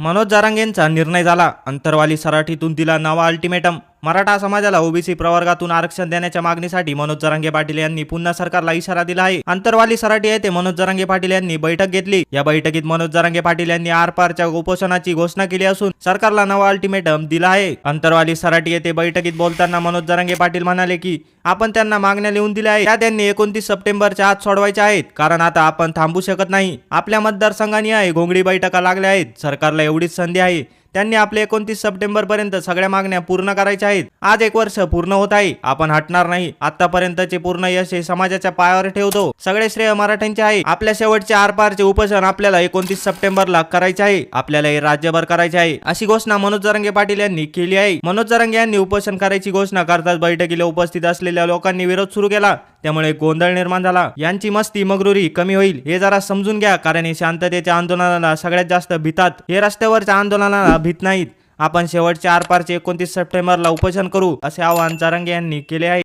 मनोज जारांगेंचा निर्णय झाला. अंतरवाली सराठीतून दिला नवा अल्टिमेटम मराठा समाजाला ओबीसी प्रवर्गातून आरक्षण देण्याच्या मागणीसाठी मनोज जरांगे पाटील यांनी पुन्हा सरकारला इशारा दिला आहे. अंतरवाली सराठी येथे मनोज जरांगे पाटील यांनी बैठक घेतली. या बैठकीत मनोज जरांगे पाटील यांनी आरपारच्या उपोषणाची घोषणा केली असून सरकारला नवा अल्टिमेटम दिला आहे. अंतरवाली सराठी येथे बैठकीत बोलताना मनोज जरांगे पाटील म्हणाले की आपण त्यांना मागण्या लिहून दिल्या आहेत. त्या त्यांनी एकोणतीस सप्टेंबरच्या आत सोडवायच्या आहेत. कारण आता आपण थांबू शकत नाही. आपल्या मतदारसंघानी आहे घोंगडी बैठका लागल्या आहेत. सरकारला एवढीच संधी आहे. त्यांनी आपले एकोणतीस सप्टेंबर पर्यंत सगळ्या मागण्या पूर्ण करायच्या आहेत. आज एक वर्ष पूर्ण होत आहे. आपण हटणार नाही. आतापर्यंतचे पूर्ण यश हे समाजाच्या पायावर ठेवतो. सगळे श्रेय मराठ्यांचे आहे. आपल्या शेवटचे आरपारचे उपोषण आपल्याला एकोणतीस सप्टेंबरला करायचे आहे. आपल्याला हे राज्यभर करायचे आहे. अशी घोषणा मनोज जरंगे पाटील यांनी केली आहे. मनोज जरंगे यांनी उपोषण करायची घोषणा करताच बैठकीला उपस्थित असलेल्या लोकांनी विरोध सुरू केला. त्यामुळे गोंधळ निर्माण झाला. यांची मस्ती मगरुरी कमी होईल हे जरा समजून घ्या कारण हे शांततेच्या आंदोलनाला सगळ्यात जास्त भीतात. हे रस्त्यावरच्या आंदोलनाला भीत नाहीत. आपण शेवटच्या आरपारचे एकोणतीस सप्टेंबरला उपोषण करू असे आवाहन चारंगे यांनी केले आहे.